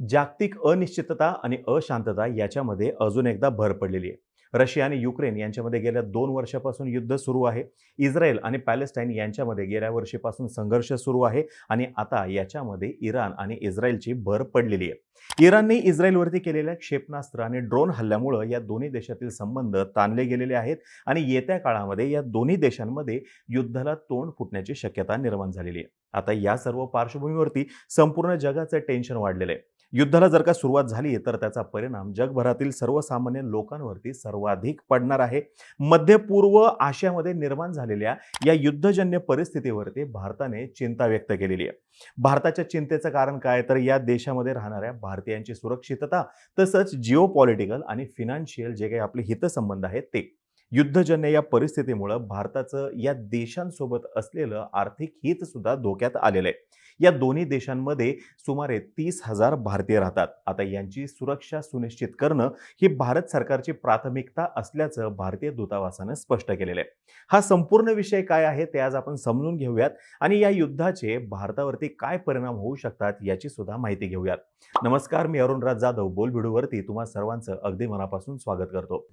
जागतिक अनिश्चितता आणि अशांतता याच्यामध्ये अजून एकदा भर पडलेली आहे. रशिया आणि युक्रेन यांच्यामध्ये गेल्या दोन वर्षापासून युद्ध सुरू आहे. इस्रायल आणि पॅलेस्टाईन यांच्यामध्ये गेल्या वर्षीपासून संघर्ष सुरू आहे आणि आता याच्यामध्ये इराण आणि इस्रायलची भर पडलेली आहे. इराणने इस्रायलवरती केलेल्या क्षेपणास्त्र आणि ड्रोन हल्ल्यामुळं या दोन्ही देशातील संबंध ताणले गेलेले आहेत आणि येत्या काळामध्ये या दोन्ही देशांमध्ये युद्धाला तोंड फुटण्याची शक्यता निर्माण झालेली आहे. आता या सर्व पार्श्वभूमीवरती संपूर्ण जगाचं टेन्शन वाढलेलं आहे. युद्धाला जर का सुरुवात झाली तर त्याचा परिणाम जगभरातील सर्वसामान्य लोकांवरती सर्वाधिक पडणार आहे. मध्य पूर्व आशियामध्ये निर्माण झालेल्या या युद्धजन्य परिस्थितीवरती भारताने चिंता व्यक्त केलेली आहे. भारताच्या चिंतेचं कारण काय? तर या देशामध्ये राहणाऱ्या भारतीयांची सुरक्षितता तसंच जिओ पॉलिटिकल आणि फिनान्शियल जे काही आपले हितसंबंध आहेत ते. युद्धजन्य या परिस्थितीमुळं भारताचं या देशांसोबत असलेलं आर्थिक हित सुद्धा धोक्यात आलेलं आहे. या दोन्ही देशांमध्ये सुमारे तीस हजार भारतीय राहतात. आता यांची सुरक्षा सुनिश्चित करणं ही भारत सरकारची प्राथमिकता असल्याचं भारतीय दूतावासानं स्पष्ट केलेलं आहे. हा संपूर्ण विषय काय आहे ते आज आपण समजून घेऊयात आणि या युद्धाचे भारतावरती काय परिणाम होऊ शकतात याची सुद्धा माहिती घेऊयात. नमस्कार मी अरुणराज जाधव बोलबिडूवरती तुम्हा सर्वांचं अगदी मनापासून स्वागत करतो.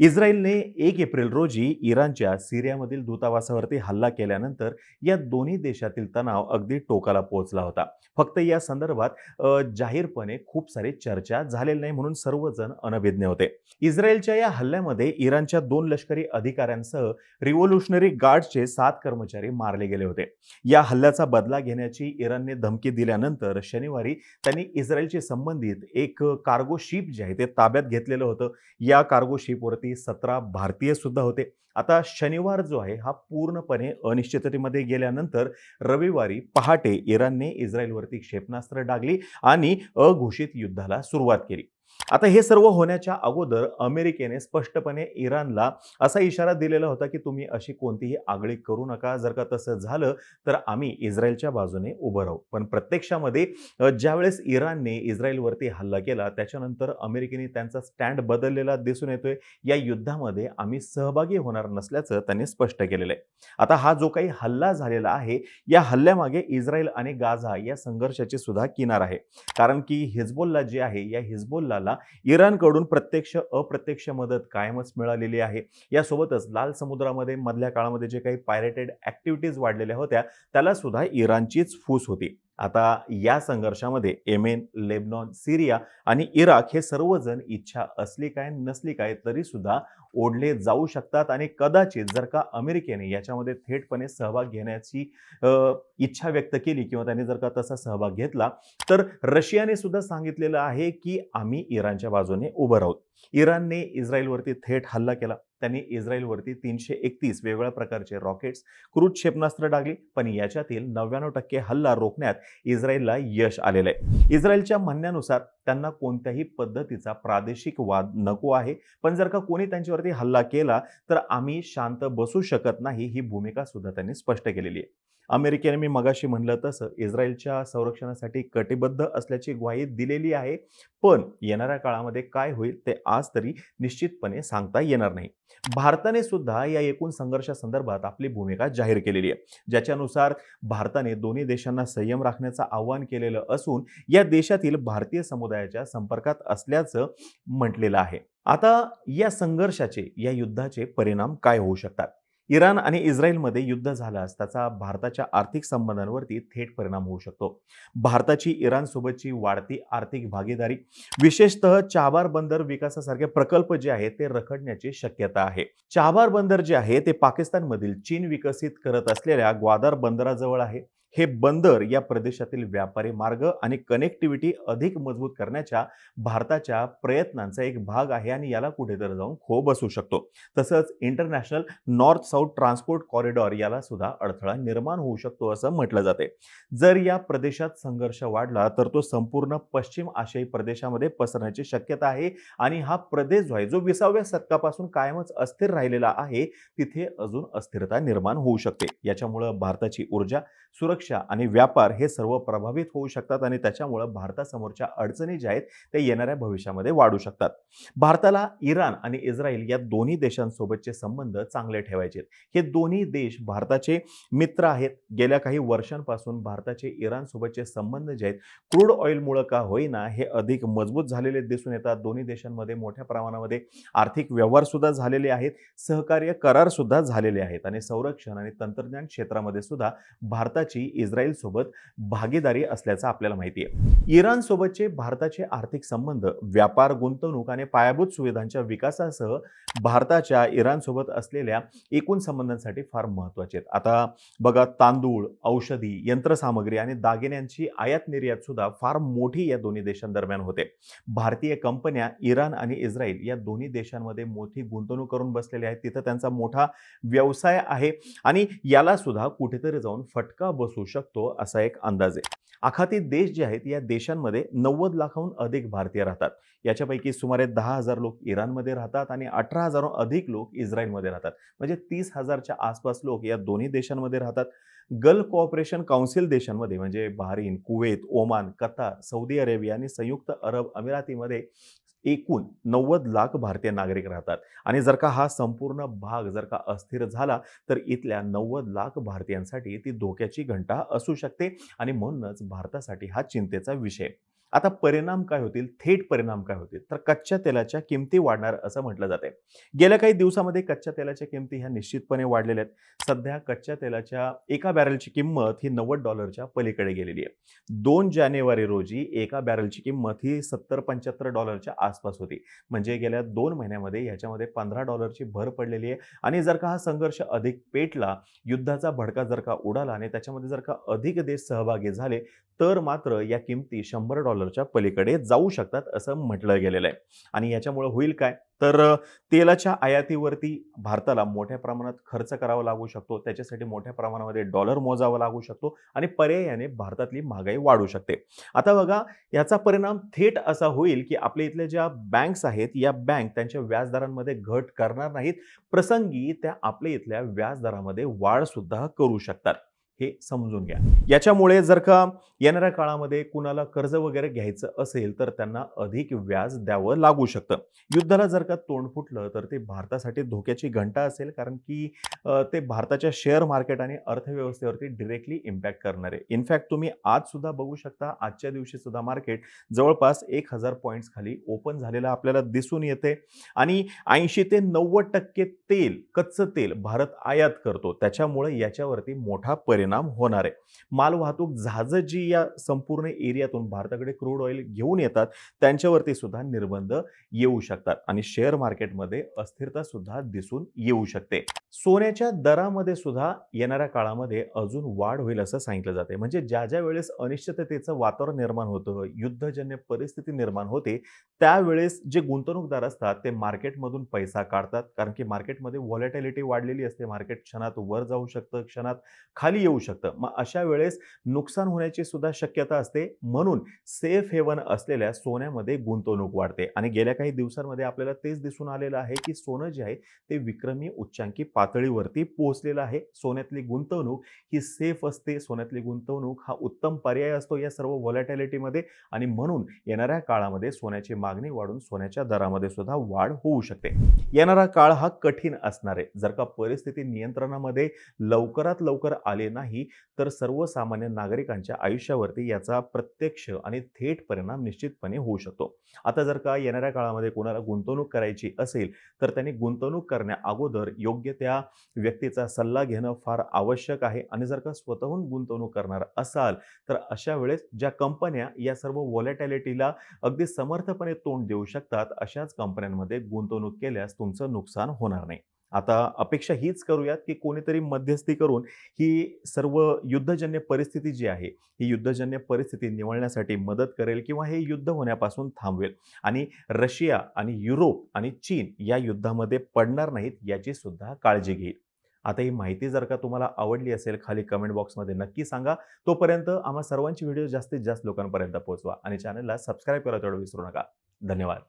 इस्रायलने एक एप्रिल रोजी इराणच्या सिरियामधील दूतावासावरती हल्ला केल्यानंतर या दोन्ही देशातील तणाव अगदी टोकाला पोहोचला होता. फक्त या संदर्भात जाहीरपणे खूप सारी चर्चा झालेली नाही म्हणून सर्वजण अनभिज्ञ होते. इस्रायलच्या या हल्ल्यामध्ये इराणच्या दोन लष्करी अधिकाऱ्यांसह रिव्होल्युशनरी गार्डचे सात कर्मचारी मारले गेले होते. या हल्ल्याचा बदला घेण्याची इराणने धमकी दिल्यानंतर शनिवारी त्यांनी इस्रायलशी संबंधित एक कार्गो शिप जे आहे ते ताब्यात घेतलेलं होतं. या कार्गो शिपवरती सतरा भारतीय सुद्धा होते. आता शनिवार जो आहे हा पूर्णपणे अनिश्चिततेमध्ये गेल्यानंतर रविवारी पहाटे इराणने इस्रायलवरती क्षेपणास्त्र डागली आणि अघोषित युद्धाला सुरुवात केली. आता हे सर्व होण्याच्या अगोदर अमेरिकेने स्पष्टपणे इराणला असा इशारा दिलेला होता की तुम्ही अशी कोणतीही आगळी करू नका. जर का तसं झालं तर आम्ही इस्रायलच्या बाजूने उभं राहू. पण प्रत्यक्षामध्ये ज्यावेळेस इराणने इस्रायलवरती हल्ला केला त्याच्यानंतर अमेरिकेने त्यांचा स्टँड बदललेला दिसून येतोय. या युद्धामध्ये आम्ही सहभागी होणार नसल्याचं त्यांनी स्पष्ट केलेलं आहे. आता हा जो काही हल्ला झालेला आहे या हल्ल्यामागे इस्रायल आणि गाझा या संघर्षाची सुद्धा किनार आहे. कारण की हिजबोलला जे आहे या हिजबुल्लाला इराणकडून प्रत्यक्ष अप्रत्यक्ष मदत कायमच मिळालेली आहे. यासोबतच लाल समुद्रामध्ये मधल्या काळामध्ये जे काही पायरेटेड ॲक्टिव्हिटीज वाढलेल्या होत्या त्याला सुद्धा इराणचीच फूस होती. आता या संघर्षामध्ये येमेन लेबनॉन सिरिया आणि इराक हे सर्वजण इच्छा असली काय नसली काय तरी सुद्धा ओढले जाऊ शकतात आणि कदाचित जर का अमेरिकेने याच्यामध्ये थेटपणे सहभाग घेण्याची इच्छा व्यक्त केली किंवा त्यांनी जर का तसा सहभाग घेतला तर रशियाने सुद्धा सांगितलेलं आहे की आम्ही इराणच्या बाजूने उभं राहू. इराणने इस्रायलवरती थेट हल्ला केला. त्यांनी इस्रायलवरती तीनशे एकतीस वेगवेगळ्या प्रकारचे रॉकेट्स क्रूज क्षेपणास्त्र डागली पण याच्यातील नव्याण्णव टक्के हल्ला रोखण्यात इस्रायलला यश आलेलं आहे इस्रायलच्या म्हणण्यानुसार त्यांना कोणत्याही पद्धतीचा प्रादेशिक वाद नको आहे पण जर का कोणी त्यांच्यावरती हल्ला केला तर आम्ही शांत बसू शकत नाही ही भूमिका सुद्धा त्यांनी स्पष्ट केलेली आहे. अमेरिकेने मी मगाशी म्हणलं तसं इस्रायलच्या संरक्षणासाठी कटिबद्ध असल्याची ग्वाही दिलेली आहे. पण येणाऱ्या काळामध्ये काय होईल ते आज तरी निश्चितपणे सांगता येणार नाही. भारताने सुद्धा या एकूण संघर्षासंदर्भात आपली भूमिका जाहीर केलेली आहे. ज्याच्यानुसार भारताने दोन्ही देशांना संयम राखण्याचं आवाहन केलेलं असून या देशातील भारतीय समुदायाच्या संपर्कात असल्याचं म्हटलेलं आहे. आता या संघर्षाचे या युद्धाचे परिणाम काय होऊ शकतात? इराण आणि इस्रायलमध्ये युद्ध झाल्यास त्याचा भारताच्या आर्थिक संबंधांवरती थेट परिणाम होऊ शकतो. भारताची इराणसोबतची वाढती आर्थिक भागीदारी विशेषतः चाबार बंदर विकासासारखे प्रकल्प जे आहेत ते रखडण्याची शक्यता आहे. चाबार बंदर जे आहे ते पाकिस्तानमधील चीन विकसित करत असलेल्या ग्वादार बंदराजवळ आहे. हे बंदर या प्रदेशातील व्यापारी मार्ग आणि कनेक्टिव्हिटी अधिक मजबूत करण्याच्या भारताच्या प्रयत्नांचा एक भाग आहे आणि याला कुठेतरी जाऊन खो बसू शकतो. तसंच international north south transport corridor याला सुद्धा अडथळा निर्माण होऊ शकतो असं म्हटलं जाते. जर या प्रदेशात संघर्ष वाढला तर तो संपूर्ण पश्चिम आशियाई प्रदेशामध्ये पसरण्याची शक्यता आहे आणि हा प्रदेश जो आहे जो विसाव्या शतकापासून कायमच अस्थिर राहिलेला आहे तिथे अजून अस्थिरता निर्माण होऊ शकते. याच्यामुळं भारताची ऊर्जा सुरक्षा सुरक्षा आणि व्यापार हे सर्व प्रभावित होऊ शकतात आणि त्याच्यामुळं भारतासमोरच्या अडचणी ज्या आहेत त्या येणाऱ्या भविष्यामध्ये वाढू शकतात. भारताला इराण आणि इस्रायल या दोन्ही देशांसोबतचे संबंध चांगले ठेवायचे हे दोन्ही देश भारताचे मित्र आहेत. गेल्या काही वर्षांपासून भारताचे इराणसोबतचे संबंध जे आहेत क्रूड ऑइलमुळं का होईना हे अधिक मजबूत झालेले दिसून येतात. दोन्ही देशांमध्ये मोठ्या प्रमाणामध्ये आर्थिक व्यवहारसुद्धा झालेले आहेत सहकार्य करारसुद्धा झालेले आहेत आणि संरक्षण आणि तंत्रज्ञान क्षेत्रामध्ये सुद्धा भारताची इस्रायलसोबत भागीदारी असल्याचं आपल्याला माहिती आहे. इराणसोबतचे भारताचे आर्थिक संबंध व्यापार गुंतवणूक आणि पायाभूत सुविधांच्या विकासासह भारताच्या इराणसोबत असलेल्या एकूण संबंधांसाठी फार महत्त्वाचे आहेत. आता बघा तांदूळ औषधी यंत्रसामग्री आणि दागिन्यांची आयात निर्यात सुद्धा फार मोठी या दोन्ही देशांदरम्यान होते. भारतीय कंपन्या इराण आणि इस्रायल या दोन्ही देशांमध्ये मोठी गुंतवणूक करून बसलेल्या आहेत. तिथं त्यांचा मोठा व्यवसाय आहे आणि याला सुद्धा कुठेतरी जाऊन फटका बसू शकतो असा एक अंदाज आहे. आखाती देश जे आहेत या देशांमध्ये नव्वद लाखाहून अधिक भारतीय राहतात. याच्यापैकी सुमारे दहा हजार लोक इराणमध्ये राहतात आणि अठरा हजारहून अधिक लोक इस्रायलमध्ये राहतात. म्हणजे तीस हजारच्या आसपास लोक या दोन्ही देशांमध्ये राहतात. गल्फ कॉपरेशन काउन्सिल देशांमध्ये म्हणजे Bahrain Kuwait Oman Qatar Saudi Arabia आणि संयुक्त अरब अमिरातीमध्ये एकूण नव्वद लाख भारतीय नागरिक राहतात. आणि जर का हा संपूर्ण भाग जर का अस्थिर झाला तर इथल्या नव्वद लाख भारतीयांसाठी ती धोक्याची घंटा असू शकते. आणि म्हणूनच भारतासाठी हा चिंतेचा विषय. आता परिणाम काय होतील? थेट परिणाम काय होतील? तर कच्च्या तेलाच्या किमती वाढणार असं म्हटलं जाते गेल्या काही दिवसामध्ये कच्च्या तेलाच्या किमती ह्या निश्चितपणे वाढलेल्या आहेत. सध्या कच्च्या तेलाच्या एका बॅरलची किंमत ही नव्वद डॉलरच्या पलीकडे गेलेली आहे. दोन जानेवारी रोजी एका बॅरलची किंमत ही सत्तर पंच्याहत्तर डॉलरच्या आसपास होती. म्हणजे गेल्या दोन महिन्यामध्ये ह्याच्यामध्ये पंधरा डॉलरची भर पडलेली आहे. आणि जर का हा संघर्ष अधिक पेटला युद्धाचा भडका जर का उडाला आणि त्याच्यामध्ये जर का अधिक देश सहभागी झाले तर मात्र या किमती शंभर डॉलरच्या पलीकडे जाऊ शकतात असं म्हटलं गेलेलं आहे. आणि याच्यामुळे होईल काय? तर तेलाच्या आयातीवरती भारताला मोठ्या प्रमाणात खर्च करावा लागू शकतो. त्याच्यासाठी मोठ्या प्रमाणामध्ये डॉलर मोजावा लागू शकतो आणि पर्यायाने भारतातली महागाई वाढू शकते. आता बघा याचा परिणाम थेट असा होईल की आपल्या इथल्या ज्या बँक्स आहेत या बँक त्यांच्या व्याजदरांमध्ये घट करणार नाहीत. प्रसंगी त्या आपल्या इथल्या व्याजदरामध्ये वाढ सुद्धा करू शकतात. हे समजून घ्या. याच्यामुळे जर का येणाऱ्या काळामध्ये कुणाला कर्ज वगैरे घ्यायचं असेल तर त्यांना अधिक व्याज द्यावं लागू शकतं. युद्धाला जर का तोंड फुटलं तर ते भारतासाठी धोक्याची घंटा असेल कारण की ते भारताच्या शेअर मार्केट आणि अर्थव्यवस्थेवरती डिरेक्टली इम्पॅक्ट करणार. आहे इनफॅक्ट तुम्ही आज सुद्धा बघू शकता आजच्या दिवशी सुद्धा मार्केट जवळपास एक हजार पॉईंट्स खाली ओपन झालेलं आपल्याला दिसून येते. आणि ऐंशी ते नव्वद टक्के तेल कच्चं तेल भारत आयात करतो. त्याच्यामुळे याच्यावरती मोठा परिणाम परिणाम होणार आहे. मालवाहतूक जहाजं जी या संपूर्ण एरियातून भारताकडे क्रूड ऑइल घेऊन येतात त्यांच्यावरती सुद्धा निर्बंध येऊ शकतात आणि शेअर मार्केटमध्ये अस्थिरता सुद्धा दिसून येऊ शकते. सोन्याच्या दरामध्ये सुद्धा येणाऱ्या काळामध्ये अजून वाढ होईल असं सांगितलं जाते म्हणजे ज्या ज्या वेळेस अनिश्चिततेचं वातावरण निर्माण होतं युद्धजन्य परिस्थिती निर्माण होते त्यावेळेस जे गुंतवणूकदार असतात ते मार्केटमधून पैसा काढतात. कारण की मार्केटमध्ये व्हॉलेटॅलिटी वाढलेली असते. मार्केट क्षणात वर जाऊ शकतं क्षणात खाली येऊ शकतं. मग अशा वेळेस नुकसान होण्याची सुद्धा शक्यता असते. म्हणून सेफ हेवन असलेल्या सोन्यामध्ये गुंतवणूक वाढते. आणि गेल्या काही दिवसांमध्ये आपल्याला तेच दिसून आलेलं आहे की सोनं जे आहे ते विक्रमी उच्चांकी पातळीवरती पोहोचलेलं आहे. सोन्यातली गुंतवणूक ही सेफ असते. सोन्यातली गुंतवणूक हा उत्तम पर्याय असतो या सर्व व्हॉलॅटॅलिटीमध्ये आणि म्हणून येणाऱ्या काळामध्ये सोन्याची मागणी वाढून सोन्याच्या दरामध्ये सुद्धा वाढ होऊ शकते. येणारा काळ हा कठीण असणार आहे. जर का परिस्थिती नियंत्रणामध्ये लवकरात लवकर आले नाही तर सर्वसामान्य नागरिकांच्या आयुष्यावरती याचा प्रत्यक्ष आणि थेट परिणाम निश्चितपणे होऊ शकतो. आता जर का येणाऱ्या काळामध्ये कोणाला गुंतवणूक करायची असेल तर त्यांनी गुंतवणूक करण्या अगोदर योग्य त्या व्यक्तीचा सल्ला घेणं फार आवश्यक आहे. आणि जर का स्वतःहून गुंतवणूक करणार असाल तर अशा वेळेस ज्या कंपन्या या सर्व व्हॉलेटॅलिटीला अगदी समर्थपणे तोंड देऊ शकतात अशाच कंपन्यांमध्ये गुंतवणूक केल्यास तुमचं नुकसान होणार नाही. आता अपेक्षा हीच करूयात की कोणीतरी मध्यस्थी करून ही सर्व युद्धजन्य परिस्थिती जी आहे ही युद्धजन्य परिस्थिती निवळण्यासाठी मदत करेल किंवा हे युद्ध होण्यापासून थांबवेल. आणि रशिया आणि युरोप आणि चीन या युद्धामध्ये पडणार नाहीत याची सुद्धा काळजी घेईल. आता ही माहिती जर का तुम्हाला आवडली असेल खाली कमेंट बॉक्समध्ये नक्की सांगा. तोपर्यंत आम्हा सर्वांची व्हिडिओ जास्तीत जास्त लोकांपर्यंत पोहोचवा आणि चॅनलला सबस्क्राईब करायला तेवढं विसरू नका. धन्यवाद.